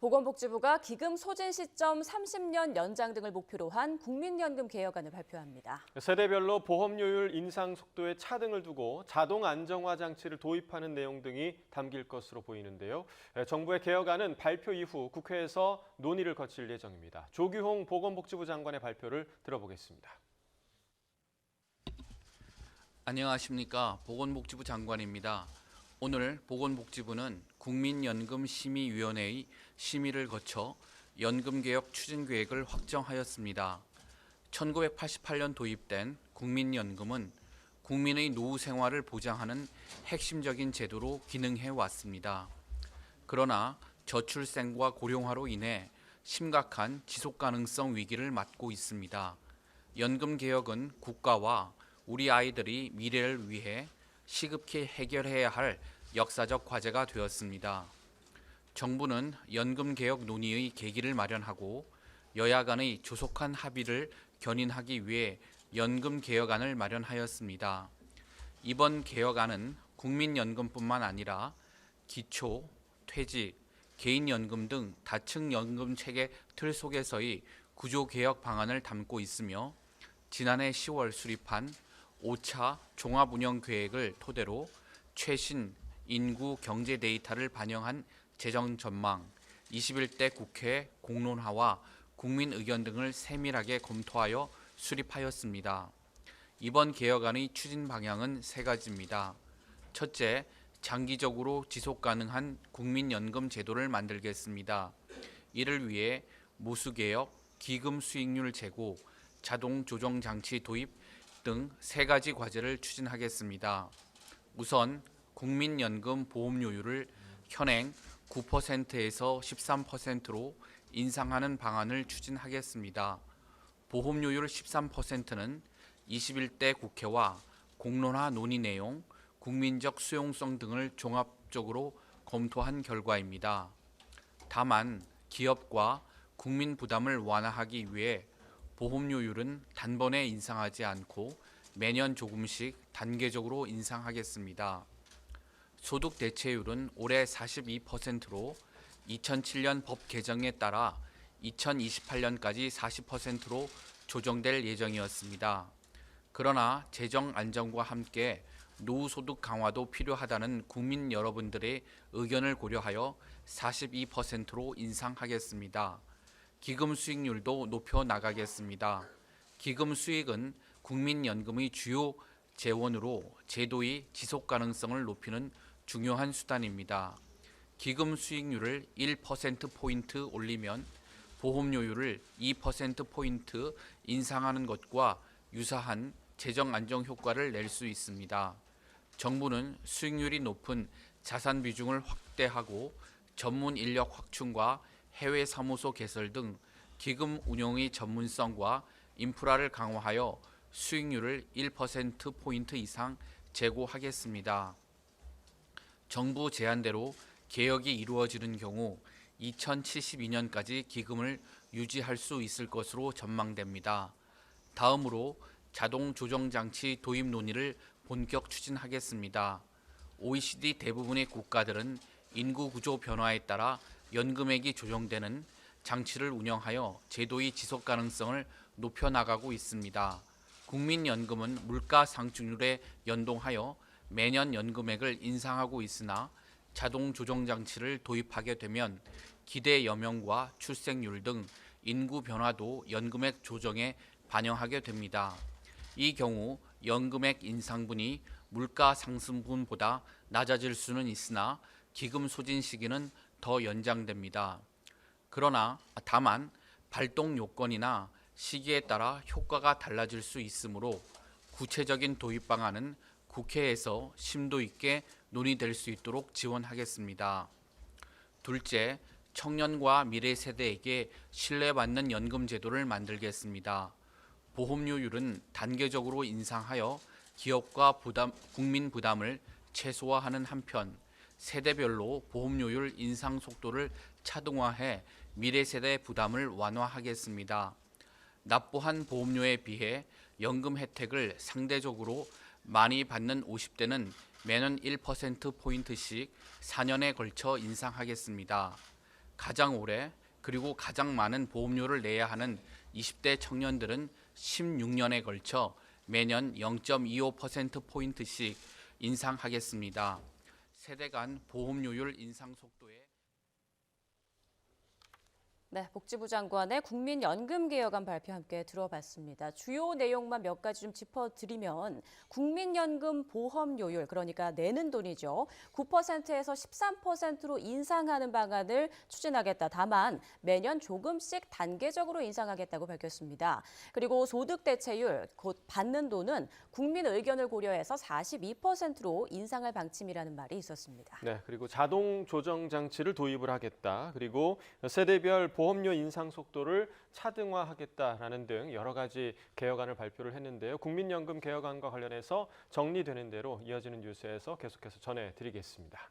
보건복지부가 기금 소진 시점 30년 연장 등을 목표로 한 국민연금 개혁안을 발표합니다. 세대별로 보험료율 인상 속도에 차등을 두고 자동 안정화 장치를 도입하는 내용 등이 담길 것으로 보이는데요. 정부의 개혁안은 발표 이후 국회에서 논의를 거칠 예정입니다. 조규홍 보건복지부 장관의 발표를 들어보겠습니다. 안녕하십니까 보건복지부 장관입니다. 오늘 보건복지부는 국민연금심의위원회의 심의를 거쳐 연금개혁 추진 계획을 확정하였습니다. 1988년 도입된 국민연금은 국민의 노후 생활을 보장하는 핵심적인 제도로 기능해 왔습니다. 그러나 저출생과 고령화로 인해 심각한 지속 가능성 위기를 맞고 있습니다. 연금 개혁은 국가와 우리 아이들이 미래를 위해 시급히 해결해야 할 역사적 과제가 되었습니다. 정부는 연금 개혁 논의의 계기를 마련하고 여야 간의 조속한 합의를 견인하기 위해 연금 개혁안을 마련하였습니다. 이번 개혁안은 국민연금뿐만 아니라 기초, 퇴직, 개인연금 등 다층 연금 체계 틀 속에서의 구조 개혁 방안을 담고 있으며 지난해 10월 수립한 5차 종합 운영 계획을 토대로 최신 인구 경제 데이터를 반영한 재정 전망, 21대 국회 공론화와 국민 의견 등을 세밀하게 검토하여 수립하였습니다. 이번 개혁안의 추진 방향은 세 가지입니다. 첫째, 장기적으로 지속 가능한 국민연금 제도를 만들겠습니다. 이를 위해 모수 개혁, 기금 수익률 제고, 자동 조정 장치 도입 등 세 가지 과제를 추진하겠습니다. 우선 국민연금 보험료율을 현행 9%에서 13%로 인상하는 방안을 추진하겠습니다. 보험료율 13%는 21대 국회와 공론화 논의 내용, 국민적 수용성 등을 종합적으로 검토한 결과입니다. 다만 기업과 국민 부담을 완화하기 위해 보험료율은 단번에 인상하지 않고 매년 조금씩 단계적으로 인상하겠습니다. 소득 대체율은 올해 42%로 2007년 법 개정에 따라 2028년까지 40%로 조정될 예정이었습니다. 그러나 재정 안정과 함께 노후 소득 강화도 필요하다는 국민 여러분들의 의견을 고려하여 42%로 인상하겠습니다. 기금 수익률도 높여 나가겠습니다. 기금 수익은 국민연금의 주요 재원으로 제도의 지속 가능성을 높이는 중요한 수단입니다. 기금 수익률을 1%포인트 올리면 보험료율을 2%포인트 인상하는 것과 유사한 재정 안정 효과를 낼 수 있습니다. 정부는 수익률이 높은 자산 비중을 확대하고 전문 인력 확충과 해외 사무소 개설 등 기금 운용의 전문성과 인프라를 강화하여 수익률을 1%포인트 이상 제고하겠습니다. 정부 제안대로 개혁이 이루어지는 경우 2072년까지 기금을 유지할 수 있을 것으로 전망됩니다. 다음으로 자동 조정 장치 도입 논의를 본격 추진하겠습니다. OECD 대부분의 국가들은 인구 구조 변화에 따라 연금액이 조정되는 장치를 운영하여 제도의 지속 가능성을 높여 나가고 있습니다. 국민연금은 물가 상승률에 연동하여 매년 연금액을 인상하고 있으나 자동 조정 장치를 도입하게 되면 기대 여명과 출생률 등 인구 변화도 연금액 조정에 반영하게 됩니다. 이 경우 연금액 인상분이 물가 상승분보다 낮아질 수는 있으나 기금 소진 시기는 더 연장됩니다. 그러나 다만 발동 요건이나 시기에 따라 효과가 달라질 수 있으므로 구체적인 도입 방안은 국회에서 심도 있게 논의될 수 있도록 지원하겠습니다. 둘째, 청년과 미래 세대에게 신뢰받는 연금 제도를 만들겠습니다. 보험료율은 단계적으로 인상하여 기업과 부담, 국민 부담을 최소화하는 한편 세대별로 보험료율 인상 속도를 차등화해 미래 세대 부담을 완화하겠습니다. 납부한 보험료에 비해 연금 혜택을 상대적으로 많이 받는 50대는 매년 1%포인트씩 4년에 걸쳐 인상하겠습니다. 가장 오래 그리고 가장 많은 보험료를 내야 하는 20대 청년들은 16년에 걸쳐 매년 0.25%포인트씩 인상하겠습니다. 세대 간 보험료율 인상 속도에 네, 복지부 장관의 국민연금개혁안 발표 함께 들어봤습니다. 주요 내용만 몇 가지 좀 짚어드리면 국민연금 보험료율, 그러니까 내는 돈이죠. 9%에서 13%로 인상하는 방안을 추진하겠다. 다만 매년 조금씩 단계적으로 인상하겠다고 밝혔습니다. 그리고 소득대체율, 곧 받는 돈은 국민 의견을 고려해서 42%로 인상할 방침이라는 말이 있었습니다. 네, 그리고 자동 조정 장치를 도입을 하겠다. 그리고 세대별 보험료 인상 속도를 차등화하겠다라는 등 여러 가지 개혁안을 발표를 했는데요. 국민연금 개혁안과 관련해서 정리되는 대로 이어지는 뉴스에서 계속해서 전해드리겠습니다.